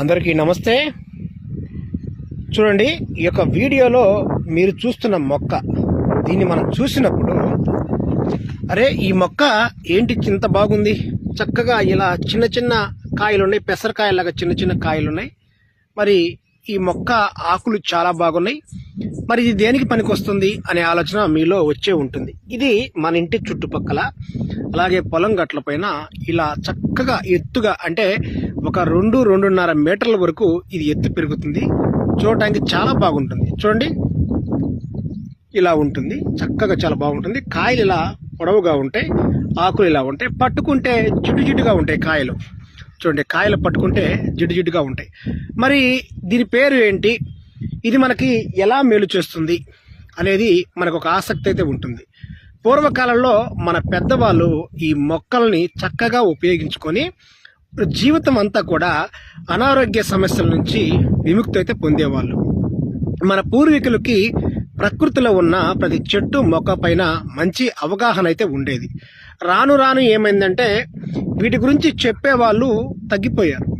అందరికీ నమస్తే. చూడండి ఈ యొక్క వీడియోలో మీరు చూస్తున్న మొక్క దీన్ని మనం చూసినప్పుడు అరే ఈ మొక్క ఏంటి చింత బాగుంది? చక్కగా ఇలా చిన్న చిన్న కాయలు ఉన్నాయి పెసరకాయలాగా చిన్న చిన్న కాయలు ఉన్నాయి మరి ఈ మొక్క ఆకులు చాలా బాగున్నాయి. మరి ఇది దేనికి పనికొస్తుంది అనే ఆలోచన మీలో వచ్చే ఉంటుంది. ఇది మన ఇంటి చుట్టుపక్కల అలాగే పొలం గట్ల పైన ఇలా చక్కగా ఎత్తుగా అంటే ఒక రెండు రెండున్నర మీటర్ల వరకు ఇది ఎత్తు పెరుగుతుంది. చూడటానికి చాలా బాగుంటుంది. చూడండి. ఇలా ఉంటుంది. చక్కగా చాలా బాగుంటుంది. కాయలు ఇలా పొడవుగా ఉంటాయి ఆకులు ఇలా ఉంటాయి. పట్టుకుంటే జిడ్డు జిడ్డుగా ఉంటాయి కాయలు. చూడండి కాయలు పట్టుకుంటే జిడ్డు జిడ్డుగా ఉంటాయి. మరి దీని పేరు ఏంటి? ఇది మనకి ఎలా మేలు చేస్తుంది అనేది మనకు ఒక ఆసక్తి అయితే ఉంటుంది. పూర్వకాలంలో మన పెద్దవాళ్ళు ఈ మొక్కల్ని చక్కగా ఉపయోగించుకొని జీవితం అంతా కూడా అనారోగ్య సమస్యల నుంచి విముక్తి అయితే పొందేవాళ్ళు. మన పూర్వీకులకి ప్రకృతిలో ఉన్న ప్రతి చెట్టు మొక్క పైన మంచి అవగాహన అయితే ఉండేది. రాను రాను ఏమైందంటే వీటి గురించి చెప్పేవాళ్ళు తగ్గిపోయారు.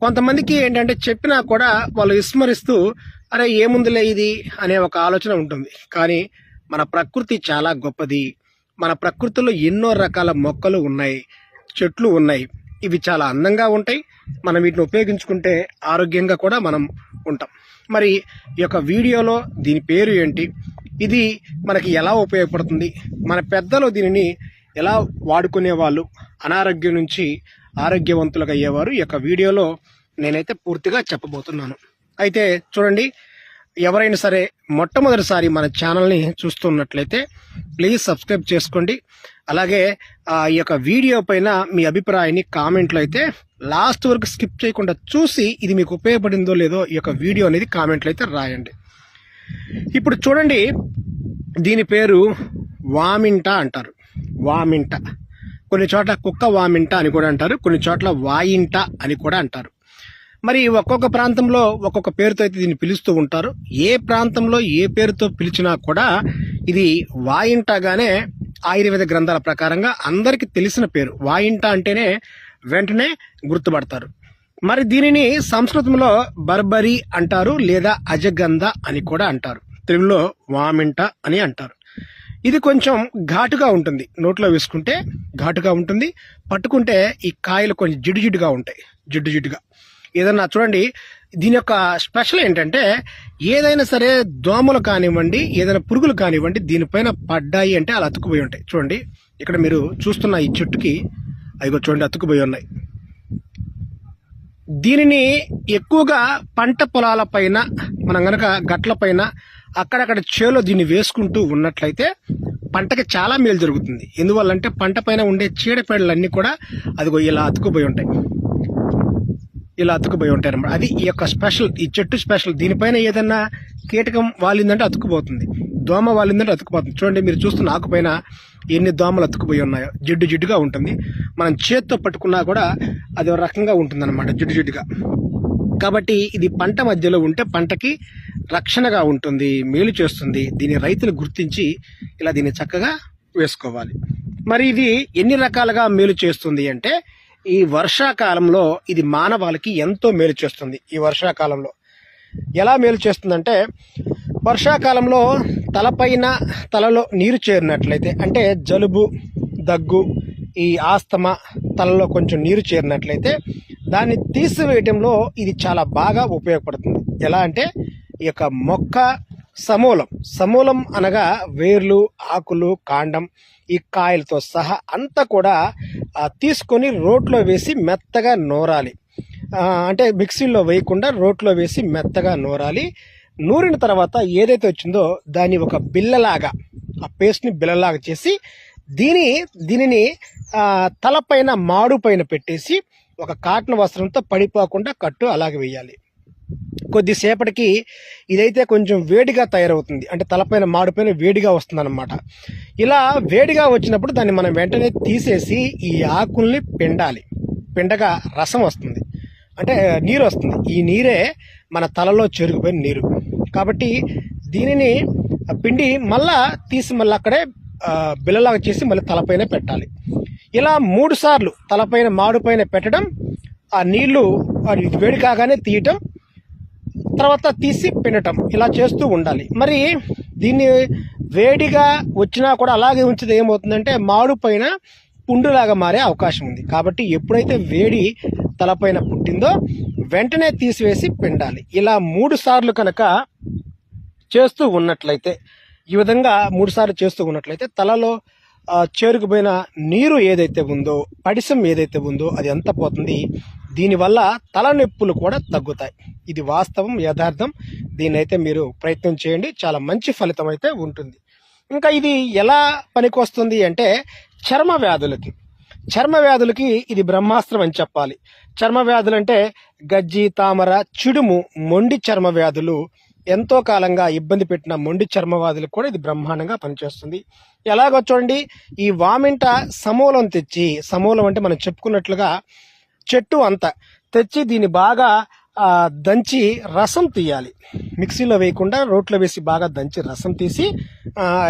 కొంతమందికి ఏంటంటే చెప్పినా కూడా వాళ్ళు విస్మరిస్తూ అరే ఏముందిలే ఇది? అనే ఒక ఆలోచన ఉంటుంది. కానీ మన ప్రకృతి చాలా గొప్పది. మన ప్రకృతిలో ఎన్నో రకాల మొక్కలు ఉన్నాయి చెట్లు ఉన్నాయి. ఇవి చాలా అందంగా ఉంటాయి. మనం వీటిని ఉపయోగించుకుంటే ఆరోగ్యంగా కూడా మనం ఉంటాం. మరి ఈ యొక్క వీడియోలో దీని పేరు ఏంటి? ఇది మనకి ఎలా ఉపయోగపడుతుంది? మన పెద్దలు దీనిని ఎలా వాడుకునే వాళ్ళు అనారోగ్యం నుంచి ఆరోగ్యవంతులుగా అయ్యేవారు ఈ యొక్క వీడియోలో నేనైతే పూర్తిగా చెప్పబోతున్నాను. అయితే చూడండి ఎవరైనా సరే మొట్టమొదటిసారి మన ఛానల్ని చూస్తున్నట్లయితే ప్లీజ్ సబ్స్క్రైబ్ చేసుకోండి. అలాగే ఈ యొక్క వీడియో పైన మీ అభిప్రాయాన్ని కామెంట్లో అయితే లాస్ట్ వరకు స్కిప్ చేయకుండా చూసి ఇది మీకు ఉపయోగపడిందో లేదో ఈ యొక్క వీడియో అనేది కామెంట్లో అయితే రాయండి. ఇప్పుడు చూడండి దీని పేరు వామింట అంటారు. వామింట. కొన్ని చోట్ల కుక్క వామింట అని కూడా అంటారు కొన్ని చోట్ల వాయింట అని కూడా అంటారు. మరి ఒక్కొక్క ప్రాంతంలో ఒక్కొక్క పేరుతో అయితే దీన్ని పిలుస్తూ ఉంటారు. ఏ ప్రాంతంలో ఏ పేరుతో పిలిచినా కూడా ఇది వాయింటగానే ఆయుర్వేద గ్రంథాల ప్రకారంగా అందరికీ తెలిసిన పేరు. వాయింట అంటేనే వెంటనే గుర్తుపడతారు. మరి దీనిని సంస్కృతంలో బర్బరి అంటారు లేదా అజగంధ అని కూడా అంటారు. తెలుగులో వామింట అని అంటారు. ఇది కొంచెం ఘాటుగా ఉంటుంది. నోట్లో వేసుకుంటే ఘాటుగా ఉంటుంది. పట్టుకుంటే ఈ కాయలు కొంచెం జిడ్డు జిడ్డుగా ఉంటాయి. జిడ్డు జిడ్డుగా ఏదన్నా చూడండి దీని యొక్క స్పెషల్ ఏంటంటే ఏదైనా సరే దోమలు కానివ్వండి ఏదైనా పురుగులు కానివ్వండి దీనిపైన పడ్డాయి అంటే అలా అతుక్కుపోయి ఉంటాయి. చూడండి ఇక్కడ మీరు చూస్తున్న ఈ చెట్టుకి అదిగో చూడండి అతుక్కుపోయి ఉన్నాయి. దీనిని ఎక్కువగా పంట పొలాల పైన మనం గనక గట్ల పైన అక్కడక్కడ చేలో దీన్ని వేసుకుంటూ ఉన్నట్లయితే పంటకి చాలా మేలు జరుగుతుంది. ఎందువల్లంటే పంట పైన ఉండే చీడపీడలన్నీ కూడా అదిగో ఇలా అతుకుపోయి ఉంటాయి. ఇలా అతుకుపోయి ఉంటాయి అన్నమాట. అది ఈ యొక్క స్పెషల్ ఈ చెట్టు స్పెషల్. దీనిపైన ఏదన్నా కీటకం వాలిందంటే అతుకుపోతుంది దోమ వాలిందంటే అతుకుపోతుంది చూడండి మీరు చూస్తున్న ఆకుపైన ఎన్ని దోమలు అతుకుపోయి ఉన్నాయో. జిడ్డు జిడ్డుగా ఉంటుంది. మనం చేత్తో పట్టుకున్నా కూడా అది ఒక రకంగా ఉంటుంది అనమాట జిడ్డు జిడ్డుగా. కాబట్టి ఇది పంట మధ్యలో ఉంటే పంటకి రక్షణగా ఉంటుంది మేలు చేస్తుంది. దీని రైతులు గుర్తించి ఇలా దీన్ని చక్కగా వేసుకోవాలి. మరి ఇది ఎన్ని రకాలుగా మేలు చేస్తుంది అంటే ఈ వర్షాకాలంలో ఇది మానవాళికి ఎంతో మేలు చేస్తుంది ఈ వర్షాకాలంలో. ఎలా మేలు చేస్తుందంటే వర్షాకాలంలో తలపైన తలలో నీరు చేరినట్లయితే అంటే జలుబు దగ్గు ఈ ఆస్తమా తలలో కొంచెం నీరు చేరినట్లయితే దాన్ని తీసివేయటంలో ఇది చాలా బాగా ఉపయోగపడుతుంది. ఎలా అంటే ఈ యొక్క మొక్క సమూలం. సమూలం అనగా వేర్లు ఆకులు కాండం ఈ కాయలతో సహా అంతా కూడా తీసుకొని రోట్లో వేసి మెత్తగా నూరాలి. అంటే మిక్సీలో వేయకుండా రోట్లో వేసి మెత్తగా నూరాలి. నూరిన తర్వాత ఏదైతే వచ్చిందో దాన్ని ఒక బిల్లలాగా ఆ పేస్ట్ని బిల్లలాగా చేసి దీని దీనిని తలపైన మాడు పైన పెట్టేసి ఒక కాటన్ వస్త్రంతో పడిపోకుండా కట్టు అలాగే వేయాలి. కొద్దిసేపటికి ఇదైతే కొంచెం వేడిగా తయారవుతుంది. అంటే తలపైన మాడిపైన వేడిగా వస్తుంది ఇలా వేడిగా వచ్చినప్పుడు దాన్ని మనం వెంటనే తీసేసి ఈ ఆకుల్ని పిండాలి. పిండగా రసం వస్తుంది. అంటే నీరు వస్తుంది. ఈ నీరే మన తలలో చెరుగుపోయిన నీరు. కాబట్టి దీనిని పిండి మళ్ళా తీసి మళ్ళీ అక్కడే బిల్లలాగా చేసి మళ్ళీ తలపైన పెట్టాలి. ఇలా మూడు సార్లు తలపైన మాడుపైన పెట్టడం ఆ నీళ్ళు వేడి కాగానే తీయటం తర్వాత తీసి పిండటం. ఇలా చేస్తూ ఉండాలి. మరి దీన్ని వేడిగా వచ్చినా కూడా అలాగే ఉంచితే ఏమవుతుందంటే మాడు పైన పుండులాగా మారే అవకాశం ఉంది. కాబట్టి ఎప్పుడైతే వేడి తలపైన పుట్టిందో వెంటనే తీసివేసి పిండాలి. ఇలా మూడు సార్లు కనుక చేస్తూ ఉన్నట్లయితే ఈ విధంగా మూడు సార్లు చేస్తూ ఉన్నట్లయితే తలలో చేరుకుపోయిన నీరు ఏదైతే ఉందో పడిసం ఏదైతే ఉందో అది ఎంత పోతుంది? దీనివల్ల తలనొప్పులు కూడా తగ్గుతాయి. ఇది వాస్తవం యథార్థం. దీన్నైతే మీరు ప్రయత్నం చేయండి. చాలా మంచి ఫలితం అయితే ఉంటుంది. ఇంకా ఇది ఎలా పనికొస్తుంది అంటే చర్మ వ్యాధులకి. చర్మ వ్యాధులకి ఇది బ్రహ్మాస్త్రం అని చెప్పాలి. చర్మ వ్యాధులు అంటే గజ్జి తామర చిడుము మొండి చర్మ వ్యాధులు. ఎంతో కాలంగా ఇబ్బంది పెట్టిన మొండి చర్మ వ్యాధులకు కూడా ఇది బ్రహ్మాండంగా పనిచేస్తుంది. ఎలాగో చూడండి ఈ వామింట సమూలం తెచ్చి సమూలం అంటే మనం చెప్పుకున్నట్లుగా చెట్టు అంతా. తెచ్చి దీన్ని బాగా దంచి రసం తీయాలి. మిక్సీలో వేయకుండా రోట్లో వేసి బాగా దంచి రసం తీసి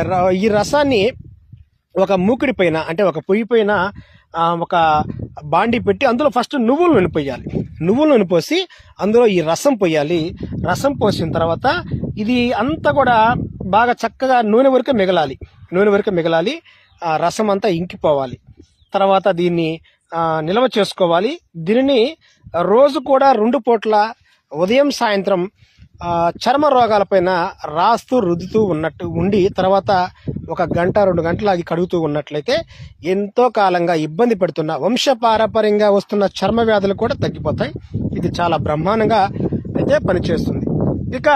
ర- ఈ రసాన్ని ఒక మూకిడి పైన అంటే ఒక పొయ్యి పైన ఒక బాండి పెట్టి అందులో ఫస్ట్ నువ్వులు నూనె నువ్వులు నువ్వుల నూనె పోసి అందులో ఈ రసం పోయాలి. రసం పోసిన తర్వాత ఇది అంతా కూడా బాగా చక్కగా నూనె వరకు మిగలాలి. నూనె వరకు మిగలాలి. ఆ రసం అంతా ఇంకిపోవాలి. తర్వాత దీన్ని నిల్వ చేసుకోవాలి. దీనిని రోజు కూడా రెండు పూట్ల ఉదయం సాయంత్రం చర్మ రోగాలపైన రాస్తూ రుద్దుతూ ఉన్నట్టు ఉండి తర్వాత ఒక గంట రెండు గంటలు అది కడుగుతూ ఉన్నట్లయితే ఎంతో కాలంగా ఇబ్బంది పెడుతున్న వంశపారపర్యంగా వస్తున్న చర్మ వ్యాధులు కూడా తగ్గిపోతాయి. ఇది చాలా బ్రహ్మాండంగా అయితే పనిచేస్తుంది. ఇక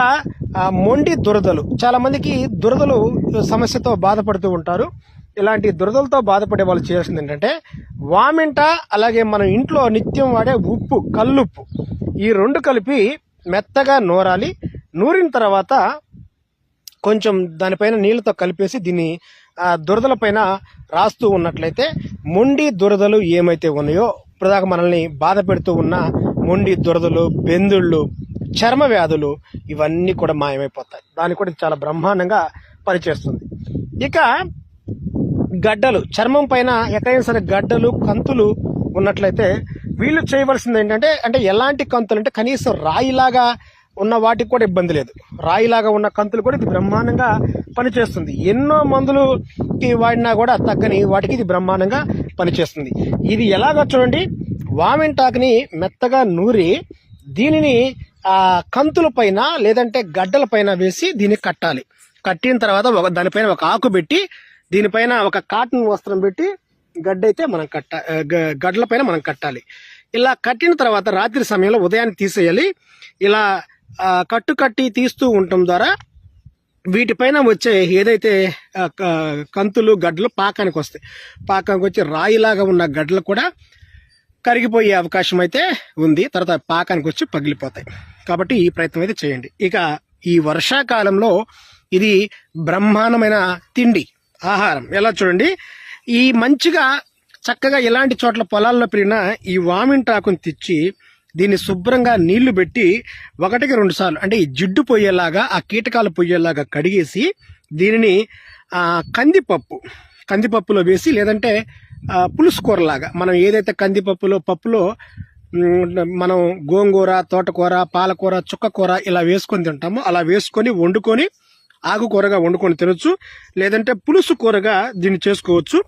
మొండి దురదలు. చాలామందికి దురదలు సమస్యతో బాధపడుతూ ఉంటారు. ఇలాంటి దురదలతో బాధపడే వాళ్ళు చేయాల్సింది ఏంటంటే వామింట అలాగే మనం ఇంట్లో నిత్యం వాడే ఉప్పు కల్లుప్పు. ఈ రెండు కలిపి మెత్తగా నూరాలి. నూరిన తర్వాత కొంచెం దానిపైన నీళ్ళతో కలిపేసి దీన్ని దురదల పైన రాస్తూ ఉన్నట్లయితే మొండి దురదలు ఏమైతే ఉన్నాయో ఇప్పటిదాకా మనల్ని బాధ పెడుతూ ఉన్న మొండి దురదలు బెందుళ్ళు చర్మ వ్యాధులు ఇవన్నీ కూడా మాయమైపోతాయి. దాన్ని కూడా చాలా బ్రహ్మాండంగా పనిచేస్తుంది. ఇక గడ్డలు చర్మం పైన ఎక్కడైనా సరే గడ్డలు కంతులు ఉన్నట్లయితే వీళ్ళు చేయవలసింది ఏంటంటే అంటే ఎలాంటి కంతులు అంటే కనీసం రాయిలాగా ఉన్న వాటికి కూడా ఇబ్బంది లేదు. రాయిలాగా ఉన్న కంతులు కూడా ఇది బ్రహ్మాండంగా పనిచేస్తుంది. ఎన్నో మందులుకి వాడినా కూడా తగ్గని వాటికి ఇది బ్రహ్మాండంగా పనిచేస్తుంది. ఇది ఎలాగో చూడండి వామింటాకుని మెత్తగా నూరి దీనిని కంతుల పైన లేదంటే గడ్డల పైన వేసి దీన్ని కట్టాలి. కట్టిన తర్వాత ఒక దానిపైన ఒక ఆకు పెట్టి దీనిపైన ఒక కాటన్ వస్త్రం పెట్టి గడ్డ అయితే మనం కట్ట ఆ, గడ్డల పైన మనం కట్టాలి. ఇలా కట్టిన తర్వాత రాత్రి సమయంలో ఉదయాన్నే తీసేయాలి. ఇలా కట్టు కట్టి తీస్తూ ఉండటం ద్వారా వీటిపైన వచ్చే ఏదైతే క- కంతులు గడ్డలు పాకానికి వస్తాయి. పాకానికి వచ్చి రాయిలాగా ఉన్న గడ్డలు కూడా కరిగిపోయే అవకాశం అయితే ఉంది. తర్వాత పాకానికి వచ్చి పగిలిపోతాయి. కాబట్టి ఈ ప్రయత్నం అయితే చేయండి. ఇక ఈ వర్షాకాలంలో ఇది బ్రహ్మాండమైన తిండి. ఆహారం. ఎలా చూడండి? ఈ మంచిగా చక్కగా ఎలాంటి చోట్ల పొలాల్లో పెరిగినా ఈ వామింటాకుని తెచ్చి దీన్ని శుభ్రంగా నీళ్ళు పెట్టి ఒకటికి రెండు సార్లు అంటే ఈ జిడ్డు పోయేలాగా ఆ కీటకాలు పోయేలాగా కడిగేసి దీనిని కందిపప్పు కందిపప్పులో వేసి లేదంటే పులుసు కూరలాగా మనం ఏదైతే కందిపప్పులో పప్పులో మనం గోంగూర తోటకూర పాలకూర చుక్కకూర ఇలా వేసుకొని తింటామో అలా వేసుకొని వండుకొని ఆకుకూరగా వండుకొని తినొచ్చు. లేదంటే పులుసు కూరగా దీన్ని చేసుకోవచ్చు.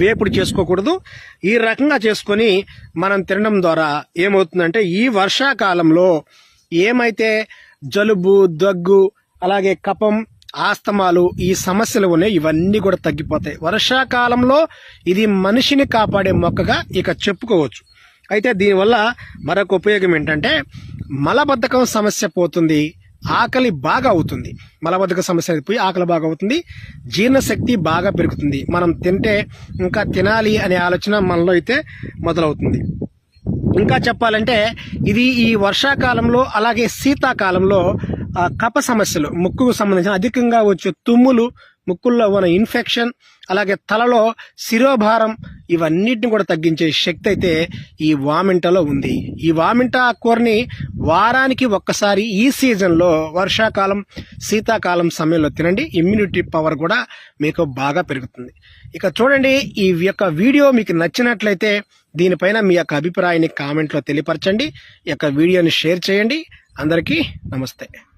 వేపుడు చేసుకోకూడదు. ఈ రకంగా చేసుకొని మనం తినడం ద్వారా ఏమవుతుందంటే ఈ వర్షాకాలంలో ఏమైతే జలుబు దగ్గు అలాగే కపం ఆస్తమాలు ఈ సమస్యలు ఉన్నాయి ఇవన్నీ కూడా తగ్గిపోతాయి. వర్షాకాలంలో ఇది మనిషిని కాపాడే మొక్కగా ఇక చెప్పుకోవచ్చు. అయితే దీనివల్ల మరొక ఉపయోగం ఏంటంటే మలబద్ధకం సమస్య పోతుంది. ఆకలి బాగా అవుతుంది. మలబద్ధక సమస్య అనేది పోయి ఆకలి బాగా అవుతుంది. జీర్ణశక్తి బాగా పెరుగుతుంది. మనం తింటే ఇంకా తినాలి అనే ఆలోచన మనలో అయితే మొదలవుతుంది. ఇంకా చెప్పాలంటే ఇది ఈ వర్షాకాలంలో అలాగే శీతాకాలంలో ఆ, సమస్యలు ముక్కుకు సంబంధించిన అధికంగా వచ్చే తుమ్ములు ముక్కుల్లో ఉన్న ఇన్ఫెక్షన్ అలాగే తలలో శిరోభారం ఇవన్నిటిని కూడా తగ్గించే శక్తి అయితే ఈ వామింటలో ఉంది. ఈ వామింట కూరని వారానికి ఒక్కసారి ఈ సీజన్లో వర్షాకాలం శీతాకాలం సమయంలో తినండి. ఇమ్యూనిటీ పవర్ కూడా మీకు బాగా పెరుగుతుంది. ఇక చూడండి ఈ యొక్క వీడియో మీకు నచ్చినట్లయితే దీనిపైన మీ యొక్క అభిప్రాయాన్ని కామెంట్లో తెలియపరచండి. ఈ యొక్క వీడియోని షేర్ చేయండి. అందరికీ నమస్తే.